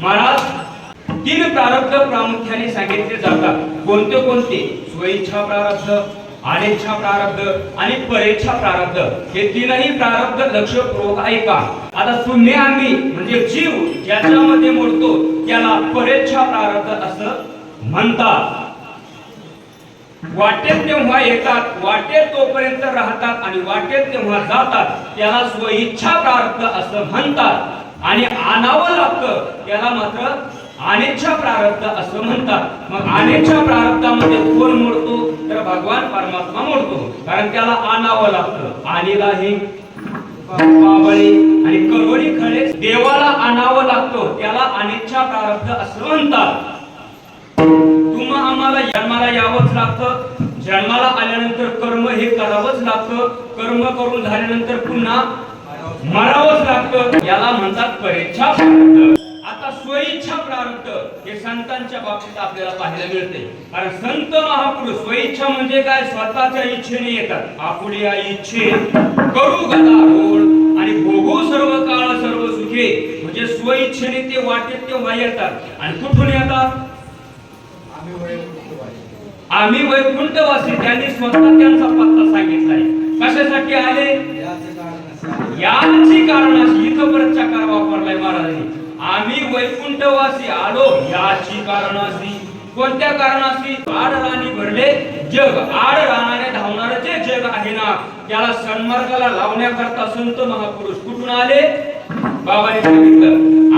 महाराज तीन प्रारब्ध प्रामुख्याने सांगितले जातात. कोणते कोणते? स्वइच्छा प्रारब्ध अनेच्छा प्रारब्ध आणि परेच्छा प्रारब्ध. हे तीनही प्रारब्ध लक्षपूर्वक ऐका आता तुम्ही आम्ही म्हणजे जीव ज्याच्यामध्ये मोडतो त्याला परेच्छा प्रारब्ध असं म्हणतात. वाटेल तेव्हा येतात वाटेल तोपर्यंत राहतात आणि वाटेल तेव्हा जातात त्याला स्वइच्छा प्रारब्ध असं म्हणतात. आणि आणावं लागतं. याला मात्र अनिच्छा प्रारब्ध असं म्हणतात. मग अनिच्छा प्रारब्धामध्ये कोण मोडतो? तर भगवान परमात्मा मोडतो. कारण त्याला आणावं लागतं. आणीला हे बाबळे आणि करोडी खळे देवाला आणावं लागतो. त्याला अनिच्छा प्रारब्ध असं म्हणतात. तुम्हा आम्हाला जन्माला यावंच लागतं. जन्माला आल्यानंतर कर्म हे करावंच लागतं. कर्म करून झाल्यानंतर पुन्हा मरावंच लागतं. याला म्हणतात परीक्षा प्रारब्ध. आता स्वइच्छा प्रारब्ध हे संतांच्या बाबतीत आपल्याला पाहायला मिळते. कारण संत महापुरुष स्वइच्छा म्हणजे काय? स्वतःच्या इच्छेने येतात. आपुल्या इच्छे करू गदारोळ आणि भोगू सर्व काळ सर्व सुखे. म्हणजे स्वइच्छेने ते वाटेत तेव्हा येतात आणि कुठून येतात? आम्ही वैकुंठवासी. त्यांनी स्वतः त्यांचा पत्ता सांगितला कशासाठी आले याची कारण अशी इथं परत चकार वापरलाय महाराजांनी आम्ही वैकुंठवासी आलो याची कारण अशी. कोणत्या कारणाशी आड राणी भरले जग आड राणाने धावणार जे जग आहे ना. त्याला सन्मार्गाला लावण्याकरता संत महापुरुष कुठून आले? बाबाने सांगितलं.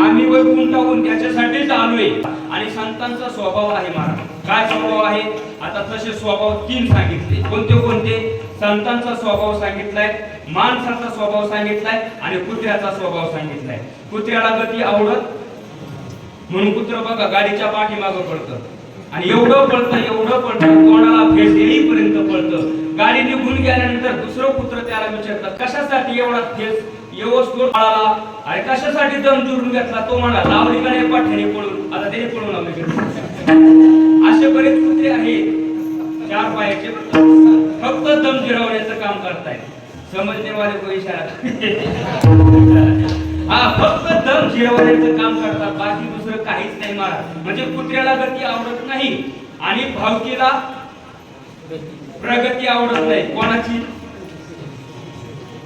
आम्ही वैकुंठाहून त्याच्यासाठीच आलोय. आणि संतांचा स्वभाव आहे महाराज काय स्वभाव आहे? आता तसे स्वभाव तीन सांगितले. कोणते कोणते? संतांचा स्वभाव सांगितलाय. माणसाचा स्वभाव सांगितलाय आणि कुत्र्याचा स्वभाव सांगितलाय. कुत्र्याला गती आवडत? म्हणून कुत्र बघा गाडीच्या पाठीमागं पडतं. आणि एवढं पळतं एवढं पळतं कोणाला फेस येईपर्यंत पळतं गाडी निघून गेल्यानंतर दुसरं कुत्र त्याला विचारतात कशासाठी एवढा फेस? व्यवस्थित पळाला आणि कशासाठी दम दुरून घेतला? तो म्हणा लावली का नाही पाठ्याने पळून आता त्याने पळून लावले असे बरेच कुत्रे आहेत. चार पायाचे फक्त दम जिरवण्याचं काम करतायत. समजणे वाले को इशारा हा फक्त दम जिरवण्याचं काम करतात बाकी दुसरं काहीच नाही महाराज म्हणजे कुत्र्याला गती आवडत नाही आणि भावकीला प्रगती आवडत नाही. कोणाची?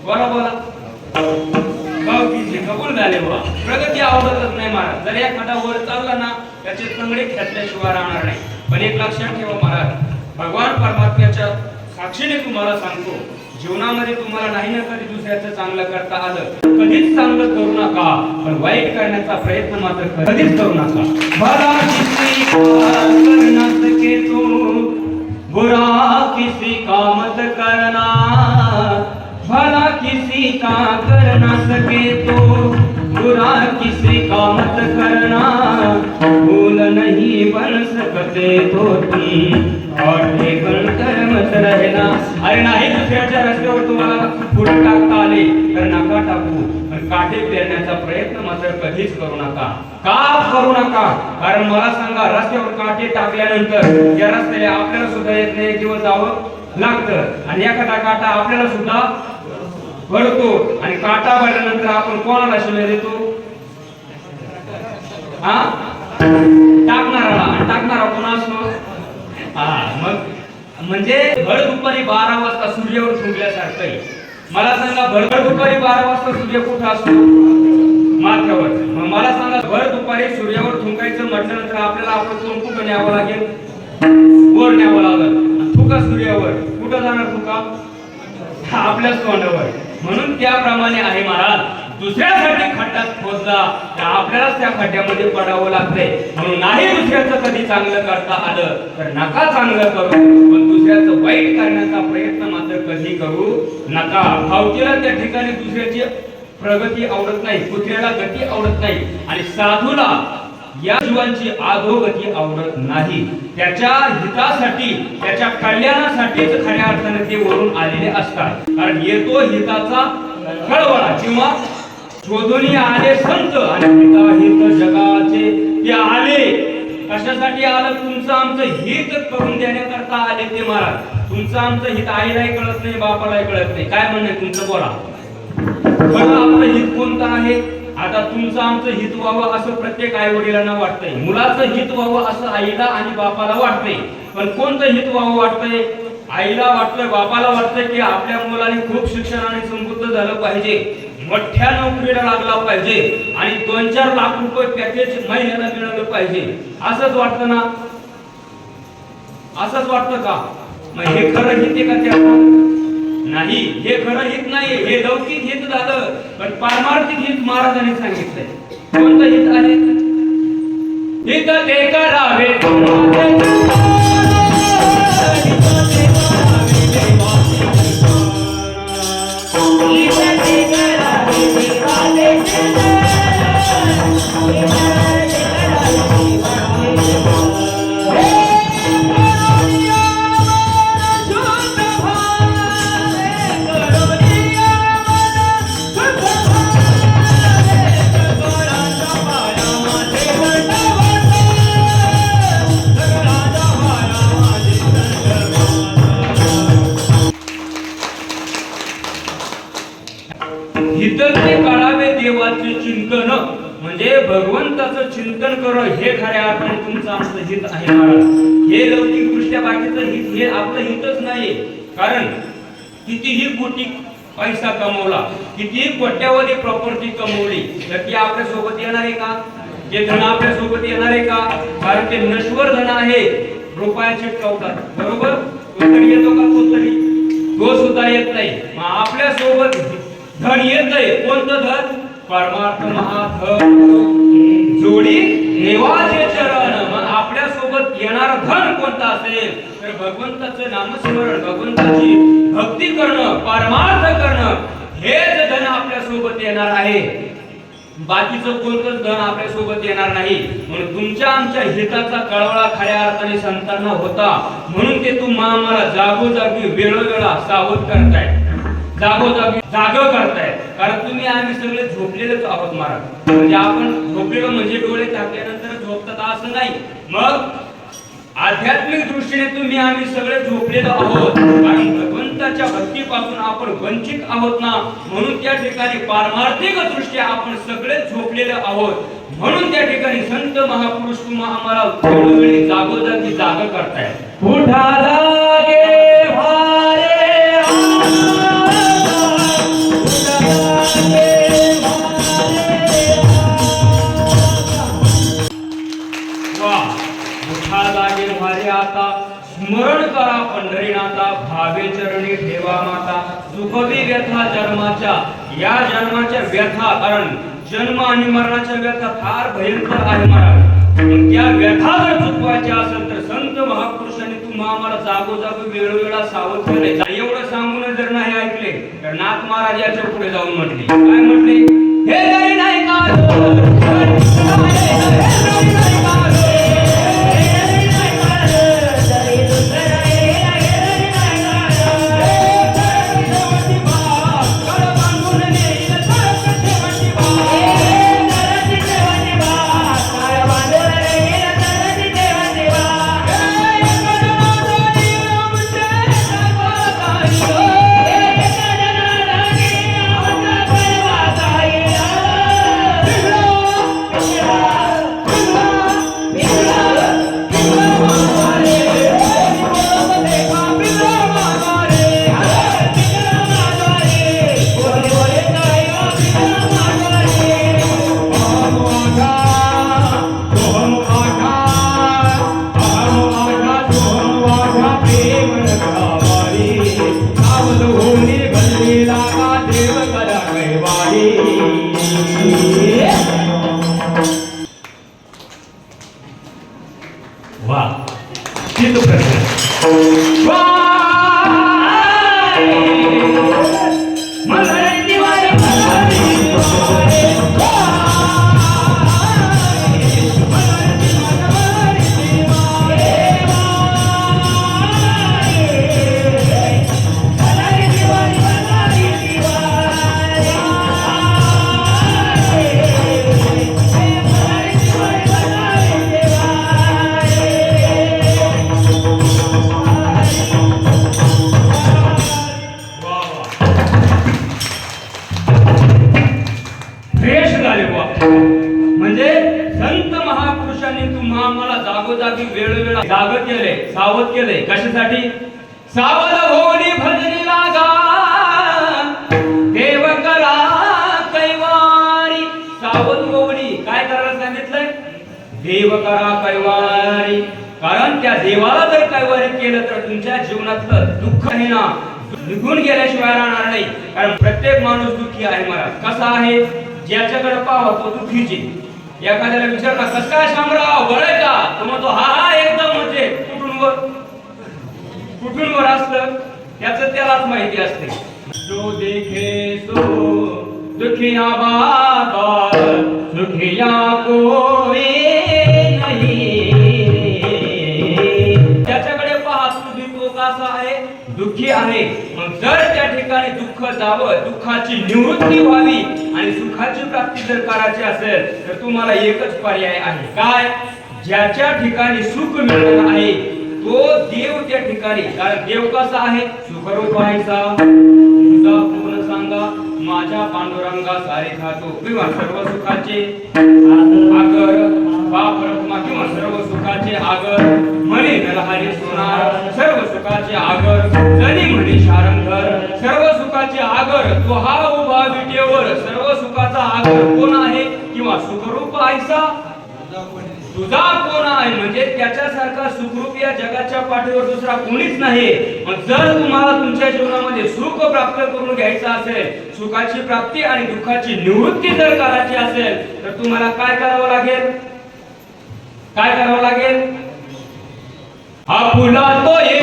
बोला बोला. भावकीची कबूल झाले बा प्रगती आवडतच नाही महाराज जर एखादा वर चालला ना त्याचे तंगडे खेळल्याशिवाय राहणार नाही. पण एक लक्षात ठेवा महाराज भगवान परमात्म्याच्या साक्षीने तुम्हाला सांगतो जीवनामध्ये तुम्हाला नाही ना कधी दुसऱ्याचं चांगलं करता आलं कधीच चांगलं करू नका. पण वाईट करण्याचा प्रयत्न मात्र कधीच करू नका. भला किसी का कर न सके तो बुरा किसी का मत करना भला किसी का कर ना सके तो बुरा किसी का मत करना भूल नहीं बन सकते तो तुम आठे बनकर मत रहना अरे नाही दुसऱ्याच्या रस्त्यावर तुम्हाला पुढे टाकता आले. तर नका टाकू. पण काटे पेरण्याचा प्रयत्न मात्र कधीच करू नका. का करू नका? कारण मला सांगा रस्त्यावर काटे टाकल्यानंतर या रस्त्याने आपल्याला सुद्धा येत नाही एक दिवस जावं लागतं. आणि एखादा काटा आपल्याला सुद्धा भरतो. आणि काटा भरल्यानंतर आपण कोणाला शिवाय देतो? हा? टाकणाराला आणि टाकणारा कोण हा मग म्हणजे भर दुपारी बारा वाजता सूर्यावर थुंकल्यासारखं आहे. मला सांगा भर दुपारी बारा वाजता सूर्य कुठं असतो? माथ्यावर. मग मला सांगा भर दुपारी सूर्यावर थुंकायचं म्हटल्यानंतर आपल्याला आपलं तोंड कुठं न्यावं लागेल? वर न्यावं लागेल. थुका सूर्यावर. कुठं जाणार थुका? आपल्याच तोंडावर. म्हणून त्याप्रमाणे आहे महाराज. दुसऱ्यासाठी खड्डा खोदला. तर आपल्यालाच त्या खड्ड्यामध्ये पडावं लागतंय. म्हणून नाही दुसऱ्याचं कधी चांगलं करता आलं तर नका चांगलं करू. पण दुसऱ्याचं वाईट करण्याचा प्रयत्न मात्र कधी करू नका. भावकीला त्या ठिकाणी दुसऱ्याची प्रगती आवडत नाही कुत्र्याला गती आवडत नाही आणि साधूला या जीवांची अधोगती आवडत नाही. त्याच्या हितासाठी त्याच्या कल्याणासाठीच खऱ्या अर्थाने ते वरून आलेले असतात. कारण येतो हिताचा कळवळा किंवा शोधून आले संत आणि हित जगाचे. ते आले. कशासाठी आलं? तुमचं आमचं हित करून देण्याकरता आले ते महाराज. तुमचं आमचं हित आईलाही कळत नाही बापालाही कळत नाही. काय म्हणणं तुमचं? बोला. पण आपलं हित कोणतं आहे? आता तुमचं आमचं हित व्हावं असं प्रत्येक आई वडिलांना वाटतंय. मुलाचं हित व्हावं असं आईला आणि बापाला वाटतंय. पण कोणतं हित व्हावं वाटतंय? आईला वाटतंय बापाला वाटतंय की आपल्या मुलाने खूप शिक्षणाने समृद्ध झालं पाहिजे. मोठ्या नोकरीला लागला पाहिजे आणि दोन चार लाख रुपये पॅकेज महिन्याला मिळालं पाहिजे. असंच वाटतं ना? असंच वाटतं का? मग हे खरं हित आहे का त्या नाही हे खरं हित नाही हे लौकिक हित झालं पण पारमार्थिक हित महाराजांनी सांगितलंय. कोणतं हित आहे? हित ते करावे चिंतन. म्हणजे भगवंताचं चिंतन करणं हे खऱ्या अर्थाने तुमचं आमचं हित आहे. महाराज हे लौकिक दृष्ट्या बाकीचं हित हे आपलं हितच नाही कारण कितीही कोटी पैसा कमवला कितीही कोट्यावधी प्रॉपर्टी कमवली तर ती आपल्यासोबत येणार आहे का? ते धन आपल्यासोबत येणार आहे का? कारण ते नश्वर धन आहे. रुपयाचे ठेवतात. बरोबर? कोणतरी येतो का? कोणतरी? तो सुद्धा येत नाही. मग आपल्यासोबत धन येत नाही कोणतं धन? परमार्थ महाधन जोडी देवाचे चरण. मग आपल्यासोबत येणार धन कोणतं असेल? तर भगवंताचं नामस्मरण भगवंताची भक्ती करणं परमार्थ करणं हेच धन आपल्यासोबत येणार आहे. बाकीचं कोणतंच धन आपल्यासोबत येणार नाही. म्हणून तुमच्या आमच्या हिताचा कळवळा खऱ्या अर्थाने संतांना होता. म्हणून ते तुम्हा आम्हाला जागोजागी वेळोवेळा सावध करताय जागोजागी जाग करताय. कारण तुम्ही आम्ही सगळे झोपलेलेच आहोत महाराज म्हणजे आपण झोपलेलो म्हणजे डोळे टाकल्यानंतर झोपतात असं नाही. मग आध्यात्मिक दृष्टीने तुम्ही आम्ही सगळे झोपलेलो आहोत. आणि भगवंताच्या भक्तीपासून आपण वंचित आहोत ना? म्हणून त्या ठिकाणी पारमार्थिक दृष्ट्या आपण सगळे झोपलेलो आहोत. म्हणून त्या ठिकाणी संत महापुरुष तुम्हा आम्हाला जागोजागी जाग करताय उठा जागे आणि मरणाच्या व्यथा फार भयंकर आहे महाराज. पण त्या व्यथा जर चुकवायच्या असेल तर संत महापुरुषांनी तुम्हा आम्हाला जागोजागी वेळोवेळा सावध केले एवढं सांगून जर नाही ऐकले तर नाथ महाराज याच्यापुढे जाऊन म्हटले. काय म्हटले? हे नाही का? निघून गेल्याशिवाय राहणार नाही. कारण प्रत्येक माणूस दुःखी आहे मला. कसा आहे? ज्याच्याकडे पाहावा तो दुःखीचे एखाद्याला विचारला कस काय शामराव? बरं आहे का? तो म्हणतो हा हा एकदम म्हणजे. कुठून वर कुठून वर असलं? त्याच त्यालाच माहिती असते. जो देखे सो दुखिया बाबा दुखिया कोई आहे. मग जर त्या ठिकाणी दुःख जावं दुःखाची निवृत्ती व्हावी आणि सुखाची प्राप्ती जर करायची असेल तर तुम्हाला एकच पर्याय आहे. काय? ज्याच्या ठिकाणी सुख मिळत आहे तो देव त्या ठिकाणी कारण देव कसा आहे? सुखरूप व्हायचा. तुझा पूर्ण सांगा माझ्या पांडुरंगा सारे खातो किंवा सर्व सुखाचे आगर बाप रखमा किंवा सर्व सुखाचे आगर म्हणे नरहारी सोनार सर्व सुखाचे आगर. आगर तो हा उभा विटेवर सर्व सुखाचा आगर कोण आहे? किंवा सुखरूप आयसा तुझा कोण आहे? म्हणजे त्याच्यासारखा सुखरूप या जगाच्या पाठीवर दुसरा कोणीच नाही. मग जर तुम्हाला तुमच्या जीवनामध्ये सुख प्राप्त करून घ्यायचं असेल सुखाची प्राप्ती आणि दुःखाची निवृत्ती जर करायची असेल तर तुम्हाला काय करावं लागेल? काय करावं लागेल? हा फुला तो एक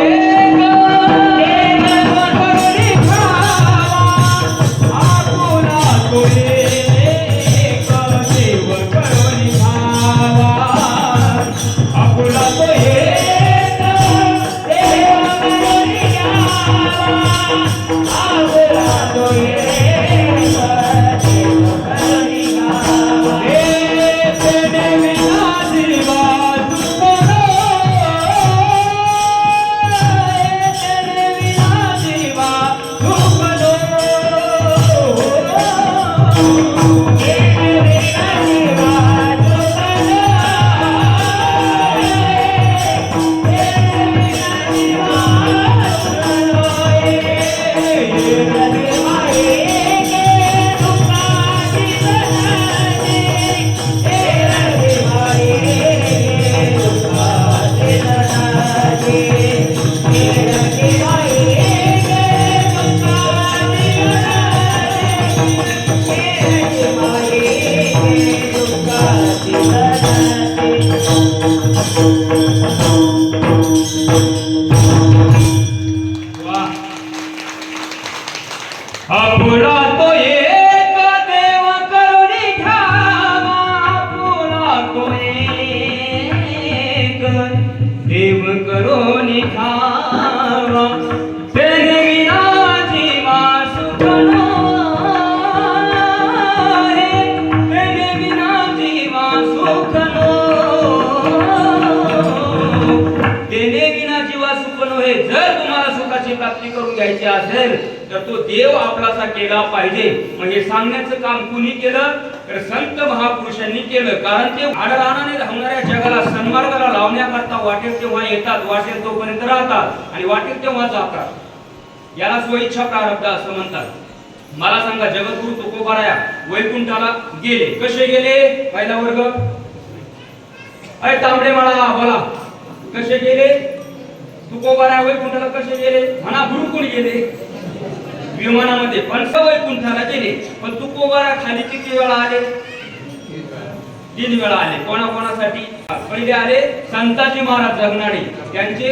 Ooh, ooh, ooh. अपुरा तो एक देव आपलासा केला पाहिजे. म्हणजे सांगण्याचं काम कुणी केलं? तर संत महापुरुषांनी केलं. कारण ते आडरानाने धावणाऱ्या जगाला सन्मार्गाला लावण्याकरता वाटेल तेव्हा येतात. वाटेल तोपर्यंत राहतात आणि वाटेल तेव्हा जातात. याला स्वइच्छा प्रारब्ध असं म्हणतात. मला सांगा जगद्गुरु तुकोबाराया वैकुंठाला गेले? कसे गेले? पहिला वर्ग. अरे तांबडे मला बोला. कसे गेले? तुकोबाराया वैकुंठाला कसे गेले? म्हणा गुरुकुल गेले? विमानामध्ये पण वैकुंठाला गेले पण तुकोबारा खाली किती वेळा आले? तीन वेळा आले. कोणाकोणासाठी? पहिले आले संताजी महाराज जगनाडे त्यांचे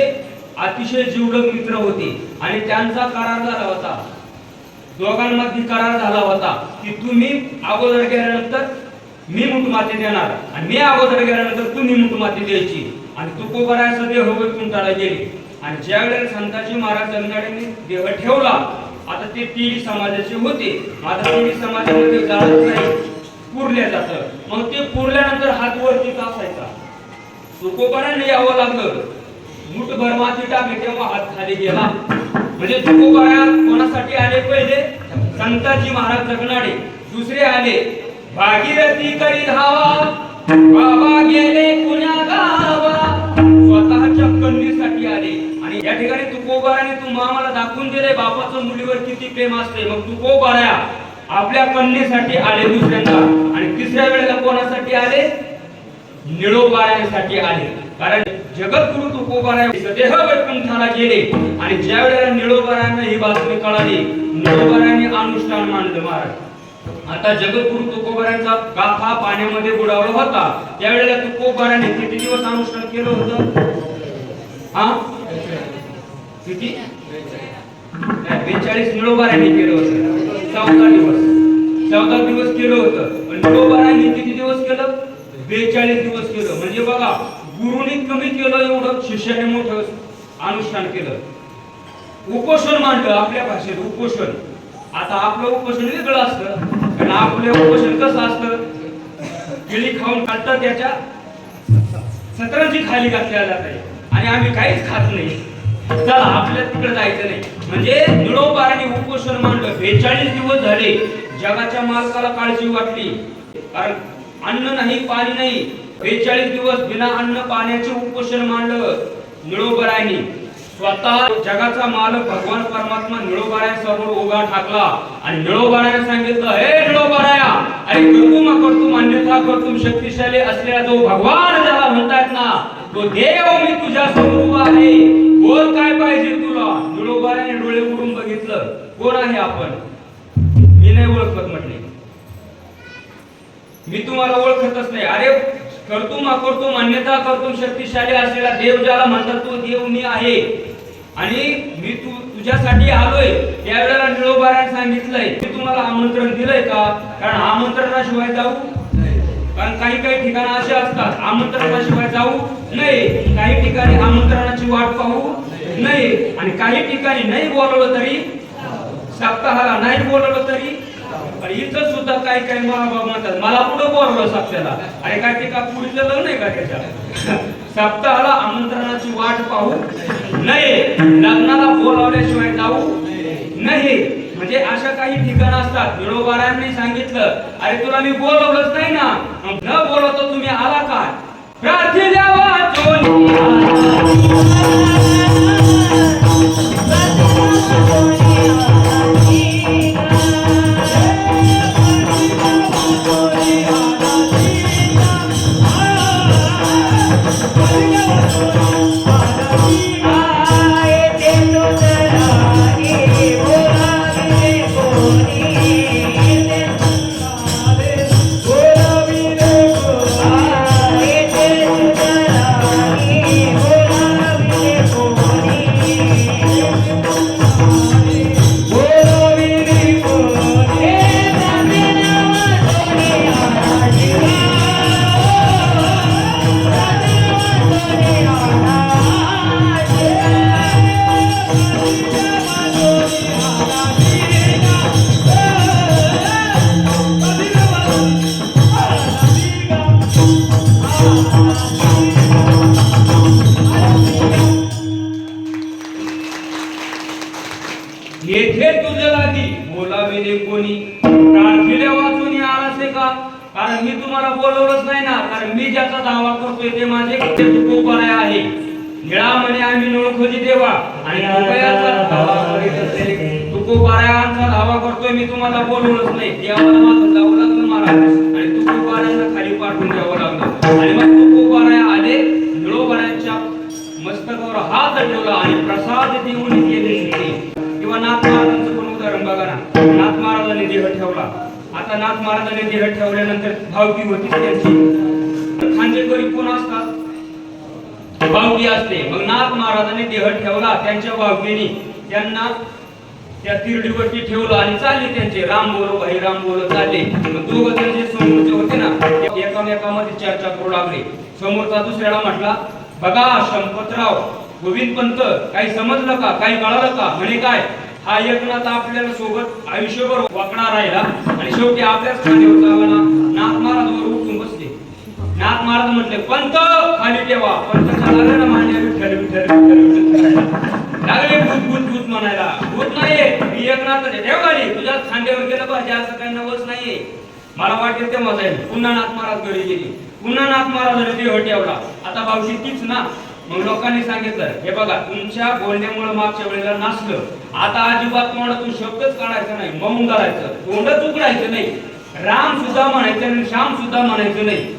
अतिशय जीवलग मित्र होते. आणि त्यांचा करार झाला होता. दोघांमध्ये करार झाला होता की तुम्ही अगोदर गेल्यानंतर मी मुठ माती देणार. आणि मी अगोदर गेल्यानंतर तुम्ही मुठ माती द्यायची. आणि तुकोबाराचा देह वैकुंठाला गेले. आणि ज्या वेळेला संताजी महाराज जगनाडेने देह ठेवला आता ते टीव्ही समाजाचे होते. आता टीव्ही समाजामध्ये नाही. पुरल्या जात. मग ते पुरल्यानंतर हात वरती असायचा? तुकोबाराने यावं लागलं. मुठ माती टाकली तेव्हा हात खाली गेला. म्हणजे तुकोबारा कोणासाठी आले पहिले? संताजी महाराज जगणारे. दुसरे आले. भागीरथी करी धावा. बाबा गेले पुण्या गावा. स्वतःच्या कन्नीसाठी आले. या ठिकाणी तुकोबाराने तू मामाला दाखवून दिले बापाचं मुलीवर किती प्रेम असते मग तुकोबाऱ्या आपल्या कन्येसाठी आले दुसऱ्यांदा आणि तिसऱ्या वेळेला कोणासाठी आले? निळोबाऱ्यासाठी आले. कारण जगद्गुरु तुकोबाऱ्या सदेह वैकुंठाला गेले. आणि ज्या वेळेला निळोबाऱ्यांना ही बातमी कळाली निळोबाऱ्याने अनुष्ठान मानलं महाराज. आता जगद्गुरु तुकोबारायांचा गाथा पाण्यामध्ये बुडावला होता. त्यावेळेला तुकोबाराने किती दिवस अनुष्ठान केलं होतं? हा? किती? बेचाळीस निळोबारांनी केलं होतं. चौदा दिवस. चौदा दिवस केलं होतं. पण निळोबारांनी किती दिवस केलं? बेचाळीस दिवस केलं. म्हणजे बघा गुरुने कमी केलं एवढं शिष्याने मोठं अनुष्ठान केलं. उपोषण मांडलं आपल्या भाषेत उपोषण. आता आपलं उपोषण वेगळं असतं. कारण आपलं उपोषण कसं असतं? केळी खाऊन काढतात त्याच्या. सतरंजी खाली घातल्या जाते आणि आम्ही काहीच खात नाही. चला आपल्या तिकडे जायचं नाही. म्हणजे निळोबाराने उपोषण मांडलं. बेचाळीस दिवस झाले. जगाच्या मालकाला काळजी वाटली. कारण अन्न नाही पाणी नाही. बेचाळीस दिवस बिना अन्न पाण्याचे उपोषण मांडलं निळोबाराने स्वतः जगाचा मालक भगवान परमात्मा निळोबाराया उभा ठाकला. आणि निळोबाराया सांगितलं हे निळोबाराया अरे कर्तुम कर्तुम अन्यथा कर्तुम शक्तिशाली असलेला जो भगवान ज्याला म्हणतात ना तो देव मी तुझ्या समोर उभा आहे. बोल काय पाहिजे तुला? निळोबाने डोळे उडून बघितलं. कोण आहे आपण? मी नाही ओळखत म्हटले. मी तुम्हाला ओळखतच नाही. अरे करतुम अकर्तुम मान्यता करतो शक्तिशाली असलेला देव ज्याला म्हणतात तो देव मी आहे. आणि मी तू तुझ्यासाठी आलोय. त्यावेळेला निळोबाराने सांगितलंय. मी तुम्हाला आमंत्रण दिलंय का? कारण आमंत्रणाशिवाय जाऊ कारण काही काही ठिकाण असे असतात आमंत्रणाशिवाय जाऊ नाही काही ठिकाणी आमंत्रणाची वाट पाहू नाही आणि काही ठिकाणी नाही बोलवलं तरी सप्ताहाला नाही बोलवलं तरी आणि इथं सुद्धा काही काही महाभाव म्हणतात. मला पुढे बोलवलं सप्त्याला आणि काय ते का पुढचं नाही का त्याच्या? सप्ताहाला आमंत्रणाची वाट पाहू नये. लग्नाला बोलावल्याशिवाय जाऊ नाही म्हणजे अशा काही ठिकाण असतात. निळोबारांनी सांगितलं अरे तुला मी बोलवलंच नाही ना. न बोलवतो तुम्ही आला काय प्रार्थी द्यावा गेले कोणी? प्रार्थीले वाचून आलासे का? कारण मी तुम्हाला बोलवलंच नाही ना. कारण मी ज्याचा दावा करतोय ते माझे उपाय आहे. निळा म्हणे आम्ही नोळखोजी देवा. आणि कृपयाचा दावा करीत असे तुकोबारायांचा दावा करतोय मी तुम्हाला बोलवलंच नाही. देवाला माझं जावं लागलं महाराज आणि तुकोबारायांना खाली पाठवून द्यावं लागलं. आणि मग तुकोबाराया आले निळोबारायांच्या मस्तकावर हात ठेवला आणि प्रसाद देऊन गेले किंवा नाथ महाराजांचं पण बघा ना. नाथ महाराजांनी देह ठेवला. आता नाथ महाराजांनी देह ठेवल्यानंतर भावकी होती त्यांची? खांदेकरी कोण असतात? भावकी असते. मग नाथ महाराजांनी देह ठेवला त्यांच्या भावकीने. त्यांना त्या तिरडीवरती ठेवलं आणि चालले त्यांचे. राम बोलो भाई राम बोलो चालले. मग दोघं त्यांचे समोरचे होते ना एकामेकामध्ये चर्चा करू लागले. समोरचा दुसऱ्याला म्हटला बघा शंपतराव गोविंद पंत काही समजलं का? काही कळालं का? म्हणे काय? हा एकनाथ आपल्याला सोबत आयुष्यभर वाकणार राहिला आणि शेवटी आपल्या स्थानी चालला नाथ महाराज वर उठून बसले. नाथ महाराज म्हटले पंत खाली ठेवा. पंत लागले ना मान्य विठ्ठल विठ्ठल विठ्ठल लागले भूत भूत भूत म्हणायला. भूत नाही मी एकनाथ ठेव खाली. तुझ्या खांद्यावर गेलं पाहिजे असं काही नवस नाहीये. मला वाटेल तेव्हा जाईल पुन्हा नाथ महाराज घरी गेली. पुन्हा नाथ महाराज देह ठेवला. आता भाऊशी तीच ना. मग लोकांनी सांगितलं हे बघा तुमच्या बोलण्यामुळे मागच्या वेळेला नाचलं. आता अजिबात तोंडातून शब्दच काढायचा नाही मौन करायचं तोंडच उघडायचं नाही. राम सुद्धा म्हणायचं नाही श्याम सुद्धा म्हणायचं नाही.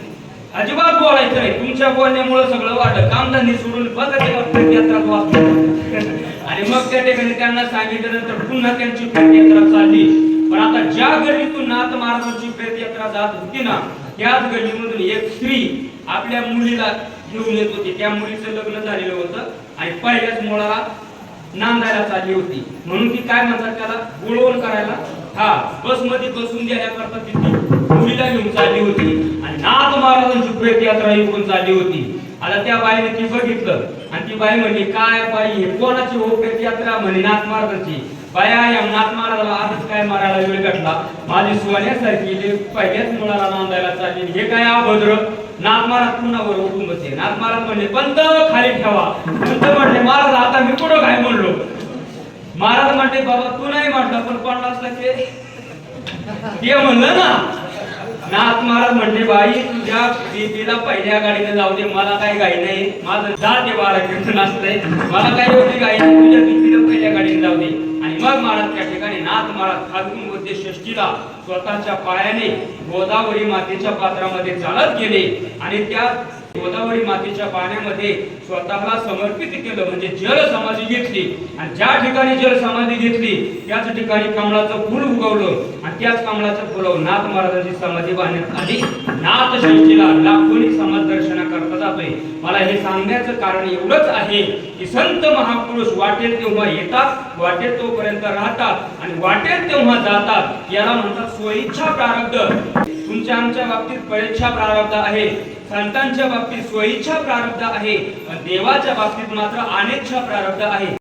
अजिबात बोलायचं नाही. तुमच्या बोलण्यामुळे सगळं वाटलं कामधंदे सोडून आणि मग त्या ठिकाणी त्यांना सांगितल्यानंतर पुन्हा त्यांची प्रेतयात्रा चालली. पण आता ज्या गल्लीतून नाथ महाराजांची प्रेतयात्रा जात होती ना त्याच गल्लीमधून एक स्त्री आपल्या मुलीला घेऊन येत होती. त्या मुलीचं लग्न झालेलं होतं आणि पहिल्याच मुळाला नांदायला चालली होती. म्हणून ती काय म्हणतात त्याला? गुळवण करायला. हा बसमध्ये बसून देण्याकरता ती मुलीला घेऊन चालली होती. आणि नाथ महाराजांची प्रेत यात्रा येऊन चालली होती. आता त्या बाईने ती बघितलं. आणि ती बाई म्हणली काय बाई हे कोणाची हो प्रेत यात्रा म्हणे नाथ महाराजांची बाया या नाथ महाराजाला आजच काय मारायला वेळ घटला माझी सोन्यासारखी पहिल्याच मुलाला नांदायला चालली हे काय अभद्र? नाथ महाराज पुन्हा वर उठून बसले. नाथ महाराज म्हणले पंत खाली ठेवा. पंत म्हणले महाराज आता मी कुठं काय म्हणलो? महाराज म्हणले बाबा तू नाही म्हटलं पण पन्नास टक्के ते म्हणलं ना. नाथ महाराज म्हणले बाई तुझ्या बीबीला पहिल्या गाडीने जाऊ दे मला काही गाई नाही. माझं जाते बारा कीर्तन असतंय मला काही एवढी गाई नाही. तुझ्या बीबीला पहिल्या गाडीने जाऊ दे. आणि मग महाराज त्या ठिकाणी नाथ महाराज फाल्गुनमध्ये षष्टीला स्वतःच्या पायाने गोदावरी मातेच्या पात्रामध्ये चालत गेले. आणि त्या गोदावरी मातीच्या पाण्यामध्ये स्वतःला समर्पित केलं म्हणजे जल समाधी घेतली. आणि ज्या ठिकाणी जल समाधी घेतली त्याच ठिकाणी कमळाचं फुल उगवलं. आणि त्याच कमळाचं फुलं नाथ महाराजांची समाधी बांधण्यात आली. नाथ षष्टीला लाखोनी समाज दर्शना करता जातोय. मला हे सांगण्याचं कारण एवढंच आहे की संत महापुरुष वाटेल तेव्हा येतात वाटेल तोपर्यंत राहतात आणि वाटेल तेव्हा जातात. याला म्हणतात स्वइच्छा प्रारब्ध. तुमच्या आमच्या बाबतीत परीक्षा प्रारब्ध आहे. संतांच्या बाबतीत स्वइच्छा प्रारब्ध आहे पण देवाच्या बाबतीत मात्र अनेच्छा प्रारब्ध आहे.